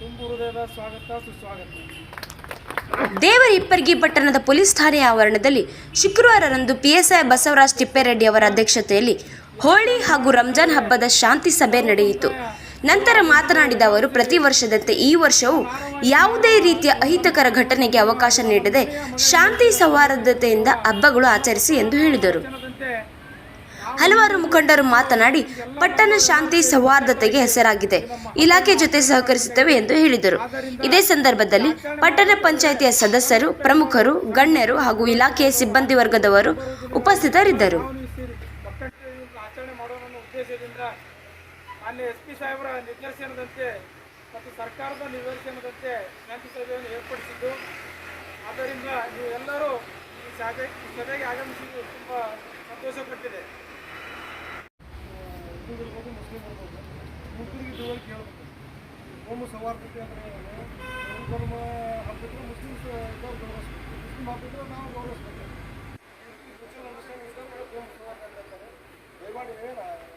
ಸ್ವಾಗತ, ಸುಸ್ವಾಗತ. ದೇವರ ಇಪ್ಪರ್ಗಿ ಪಟ್ಟಣದ ಪೊಲೀಸ್ ಠಾಣೆಯ ಆವರಣದಲ್ಲಿ ಶುಕ್ರವಾರರಂದು ಪಿಎಸ್ಐ ಬಸವರಾಜ್ ತಿಪ್ಪೇರೆಡ್ಡಿ ಅವರ ಅಧ್ಯಕ್ಷತೆಯಲ್ಲಿ ಹೋಳಿ ಹಾಗೂ ರಂಜಾನ್ ಹಬ್ಬದ ಶಾಂತಿ ಸಭೆ ನಡೆಯಿತು. ನಂತರ ಮಾತನಾಡಿದ ಅವರು, ಪ್ರತಿ ವರ್ಷದಂತೆ ಈ ವರ್ಷವೂ ಯಾವುದೇ ರೀತಿಯ ಅಹಿತಕರ ಘಟನೆಗೆ ಅವಕಾಶ ನೀಡದೆ ಶಾಂತಿ ಸೌಹಾರ್ದತೆಯಿಂದ ಹಬ್ಬಗಳು ಆಚರಿಸಿ ಎಂದು ಹೇಳಿದರು. ಹಲವಾರು ಮುಖಂಡರು ಮಾತನಾಡಿ ಪಟ್ಟಣ ಶಾಂತಿ ಸೌಹಾರ್ದತೆಗೆ ಹೆಸರಾಗಿದೆ. ಇಲಾಖೆ ಜೊತೆ ಸಹಕರಿಸುತ್ತೇವೆ ಎಂದು ಹೇಳಿದರು. ಇದೇ ಸಂದರ್ಭದಲ್ಲಿ ಪಟ್ಟಣ ಪಂಚಾಯಿತಿಯ ಸದಸ್ಯರು, ಪ್ರಮುಖರು, ಗಣ್ಯರು ಹಾಗೂ ಇಲಾಖೆಯ ಸಿಬ್ಬಂದಿ ವರ್ಗದವರು ಉಪಸ್ಥಿತರಿದ್ದರು. ಆದ್ದರಿಂದ ನೀವು ಎಲ್ಲರೂ ಈ ಸಭೆ ಈ ಸಭೆಗೆ ಆಗಮಿಸಿದ್ದು ತುಂಬ ಸಂತೋಷಪಟ್ಟಿದೆ ಹಿಂದೂಗಿರ್ಬೋದು ಮುಸ್ಲಿಂ ಇರ್ಬೋದು ಮುಗ್ಧರಿಗೆ ತಿಳುವಳಿಕೆ ಕೇಳಬೇಕು. ಓಮು ಸೌಹಾರ್ದತೆ ಅಂದರೆ ಹಿಂದೂ ಧರ್ಮ ಹಬ್ಬಿದ್ರೆ ಮುಸ್ಲಿಮ್ಸ್ ಇದ್ದವ್ರು ಗೌರವಿಸ್ಬೇಕು. ಮುಸ್ಲಿಂ ಹಬ್ಬಿದ್ರೆ ನಾವು ಗೌರವಿಸ್ಬೇಕು. ಮ್ಯೂಚುವಲ್ ಅಂಡರ್ಸ್ಟ್ಯಾಂಡಿಂಗ್ ಇದ್ದವ್ರು ಕೋಮು ಸೌಹಾರ್ದ ಅಂತ ಹೇಳ್ತಾರೆ ದಯಮಾಡಿ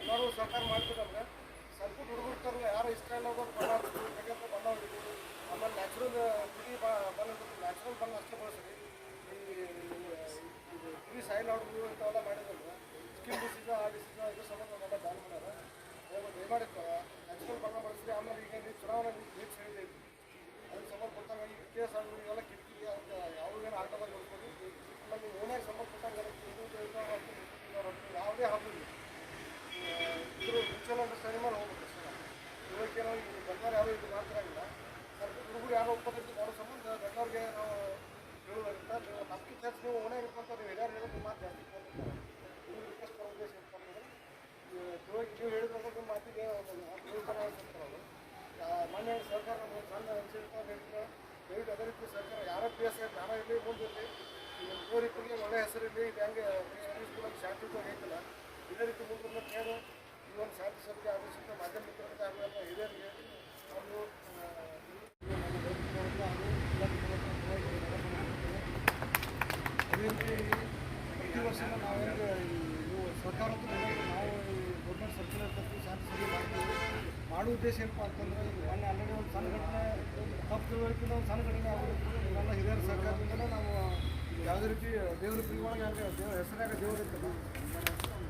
ಎಲ್ಲರೂ ಸಹಕಾರ ಮಾಡ್ತಿದ್ರೆ ಸ್ವಲ್ಪ ಹುಡುಗರು ತರಲ್ಲ ಯಾರು ಇಷ್ಟ ಇಲ್ಲ ಹೋಗೋದು ಬಣ್ಣ ಹಚ್ಚಿದ್ರು ಬೇಕಂತ ಬಣ್ಣ ಹೊಡಿದ್ರು ಆಮೇಲೆ ನ್ಯಾಚುರಲ್ ಗುಡಿ ಬಣ್ಣ ನ್ಯಾಚುರಲ್ ಬಣ್ಣ ಅಷ್ಟೇ ಬಳಸ್ರಿ ಈ ಇದು ಗುಡಿ ಸಾಯಿಲ್ ಆಡೋದು ಇಂಥವೆಲ್ಲ ಮಾಡಿದ್ರೆ ಸ್ಕಿನ್ ಡಿಸೀಸ್ ಆ ಡಿಸೀಸ್ ಇದ್ರ ಸಂಬಂಧ ಎಲ್ಲ ಬ್ಯಾನ್ ಮಾಡ್ಯಾರ ದಯಮಾಡಿ ದಯಮಾಡಿ ನ್ಯಾಚುರಲ್ ಬಣ್ಣ ಬಳಸ್ರಿ ಆಮೇಲೆ ಈಗ ನೀವು ಚುನಾವಣೆ ನೀರು ಹೇಳಿದೆ ಅದಕ್ಕೆ ಸಂಬಂಧಪಟ್ಟಂಗ ಈ ಕೇಸ್ ಆಗಲಿ ಇವೆಲ್ಲ ಕಿಟಕಿ ಅಂತ ಯಾವ ಏನು ಆಟದಾಗ ನೋಡ್ಬೋದು ಆಮೇಲೆ ನೀವು ಓನಾಗಿ ಸಂಬಂಧಪಟ್ಟಂಗೆ ಯಾವುದೇ ಹಬ್ಬ ಇಲ್ಲ ಇದ್ರ ಮ್ಯೂಚುವಲ್ ಅಂಡರ್ಸ್ಟ್ಯಾಂಡಿಂಗ್ ಮಾಡಿ ಹೋಗ್ಬೇಕು ಅಷ್ಟೇ ಇವಕ್ಕೆ ನಾವು ಈಗ ಬಂದವ್ರು ಯಾರು ಇದು ಮಾಡ್ತಿರಂಗಿಲ್ಲ ಸ್ವಲ್ಪ ಹುಡುಗರು ಯಾರೋ ಒಪ್ಪತ್ತೈತಿ ಮಾಡೋ ಸಂಬಂಧ ದೊಡ್ಡವ್ರಿಗೆ ನಾವು ಹೇಳುವುದರಿಂದ ನೀವು ನಮ್ಗೆ ಕೆಲಸ ನೀವು ಓನೇ ಇರ್ಕೊಂತ ನೀವು ಹಿರಿಯರು ಹೇಳೋದು ಮಾತು ಜಾಸ್ತಿ ಕೇಳ್ತಾರೆ ನೀವು ರಿಕ್ವೆಸ್ಟ್ ಮಾಡೋ ಉದ್ದೇಶ ಏನಪ್ಪ ಅಂತಂದ್ರೆ ನೀವು ನೀವು ಹೇಳಿದ್ರೆ ನಿಮ್ಮ ಮಾತಿಗೆ ಒಂದು ಮೂರು ಜನ ಇರ್ತಾರೆ ಅವರು ಮಾನ್ಯ ಸರ್ಕಾರ ನಮ್ಮ ಸಣ್ಣ ಅನ್ಸಿರ್ತಾರೆ ಹೇಳಿದ್ರೆ ದಯವಿಟ್ಟು ಅದೇ ರೀತಿ ಸರ್ಕಾರ ಯಾರೋ ಪಿ ಎಸ್ ನಾನ ಇರಲಿ ಮುಂದಿರಲಿ ಈಗ ದೇವರಿಬ್ಬರಿಗೆ ಒಳ್ಳೆ ಹೆಸರಿರಲಿ ಇದು ಹೆಂಗೆ ಸ್ಕೂಲಲ್ಲಿ ಶಾಂತಿಯುತವಾಗಿ ಐತಲ್ಲ ಇದೇ ರೀತಿ ಮುಂದಿನ ಕೇಳು ಈ ಒಂದು ಶಾಂತಿ ಸಭೆಗೆ ಆಗಮಿಸಿದ ಮಾಧ್ಯಮ ಹಿರಿಯರಿಗೆ ರೀತಿ ಪ್ರತಿ ವರ್ಷ ನಾವು ಹೆಂಗೆ ಇವು ನಾವು ಗೌರ್ಮೆಂಟ್ ಸರ್ಕ್ಯುಲರ್ ತಪ್ಪು ಶಾಂತಿ ಸಭೆ ಮಾಡ್ತೀವಿ. ಮಾಡೋ ಉದ್ದೇಶ ಏನಪ್ಪ ಅಂತಂದ್ರೆ ಮೊನ್ನೆ ಆಲ್ರೆಡಿ ಒಂದು ಸಣ್ಣ ಘಟನೆ, ತಪ್ಪು ತಿಳುವಳಿಕೆ ಒಂದು ಸಣ್ಣ ಘಟನೆ ಆಗಬೇಕು ಇವೆಲ್ಲ ಹಿರಿಯರ ಸರ್ಕಾರದಿಂದಲೇ ನಾವು ಯಾವುದೇ ರೀತಿ ದೇವ್ರ ಒಳಗೆ ದೇವ್ರ ಹೆಸರಾಗ ದೇವ್ರ ಇರ್ತದೆ.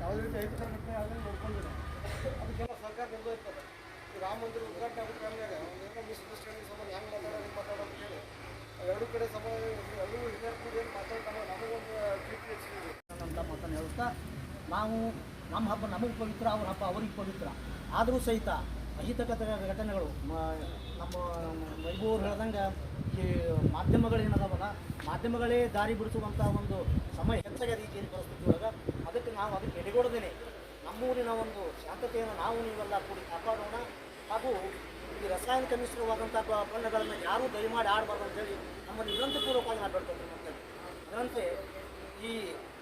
ಯಾವುದೇ ರೀತಿ ಐದು ಘಟನೆ ಆಗಲಿ ನೋಡ್ಕೊಂಡಿಲ್ಲ ಅದಕ್ಕೆಲ್ಲ ಸರ್ಕಾರ ಇರ್ತದೆ ರಾಮ ಮಂದಿರ ಉದ್ಘಾಟನೆ ಆಗೋ ಟೈಮ್ನಾಗ ಒಂದೇನೋ ಮಿಸ್ಅಂಡರ್ಸ್ಟ್ಯಾಂಡಿಂಗ್ ಸಂಬಂಧ ಹೆಂಗೆ ಮಾತಾಡೋದು ಹೆಂಗೆ ಮಾತಾಡೋದು ಅಂತ ಹೇಳಿ ಎರಡು ಕಡೆ ಸಮ ಎಲ್ಲರೂ ಹಿರಿಯರು ಕೂಡ ಏನು ಮಾತಾಡಿ ನಮಗೆ ನಮಗೊಂದು ಟ್ರೀಟ್ ಹೆಚ್ಚಿದೆ ಅಂತ ಮಾತನ್ನು ಹೇಳುತ್ತಾ, ನಾವು ನಮ್ಮ ಹಬ್ಬ ನಮಗೆ ಪವಿತ್ರ, ಅವ್ರ ಹಬ್ಬ ಅವರಿಗೆ ಪವಿತ್ರ. ಆದರೂ ಸಹಿತ ಅಹಿತಕರ ಘಟನೆಗಳು ನಮ್ಮ ವೈಭವರು ಹೇಳ್ದಂಗೆ ಈ ಮಾಧ್ಯಮಗಳು ಏನದಾವಲ್ಲ, ಮಾಧ್ಯಮಗಳೇ ದಾರಿ ಬಿಡಿಸುವಂಥ ಒಂದು ಸಮಯ ಹೆಚ್ಚಾಗಿ ರೀತಿಯಲ್ಲಿ ಪರಿಸ್ಥಿತಿ ಒಳಗೆ. ಅದಕ್ಕೆ ನಾವು ಅದಕ್ಕೆ ಎಡೆಗೊಡದೇನೆ. ನಮ್ಮೂರಿನ ಒಂದು ಶಾಂತತೆಯನ್ನು ನಾವು ನೀವೆಲ್ಲ ಕೂಡಿ ಕಾಪಾಡೋಣ. ಹಾಗೂ ಈ ರಾಸಾಯನಿಕ ಮಿಶ್ರವಾದಂಥ ಬಣ್ಣಗಳನ್ನು ಯಾರೂ ದಯಮಾಡಿ ಆಡಬಾರ್ದು ಅಂತೇಳಿ ನಮ್ಮಲ್ಲಿ ನಿರಂತರಪೂರ್ವಕವಾಗಿ ನಾವು ಬೇಡ್ಕೊಳ್ತೀವಿ ಅಂತೇಳಿ ಅದರಂತೆ ಈ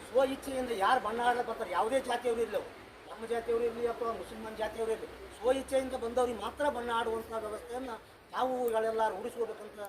ಸ್ವ ಇಚ್ಛೆಯಿಂದ ಯಾರು ಬಣ್ಣ ಆಡಲಿಕ್ಕೆ ಬರ್ತಾರೆ, ಯಾವುದೇ ಜಾತಿಯವರು ಇರಲಿ ನಮ್ಮ ಜಾತಿಯವರು ಇರಲಿ ಅಥವಾ ಮುಸಲ್ಮಾನ್ ಜಾತಿಯವರು ಇರಲಿ ಸ್ವ ಇಚ್ಛೆಯಿಂದ ಬಂದವ್ರಿಗೆ ಮಾತ್ರ ಬಣ್ಣ ಆಡುವಂಥ ವ್ಯವಸ್ಥೆಯನ್ನು ತಾವುಗಳೆಲ್ಲ ರೂಢಿಸ್ಕೋಬೇಕಂತ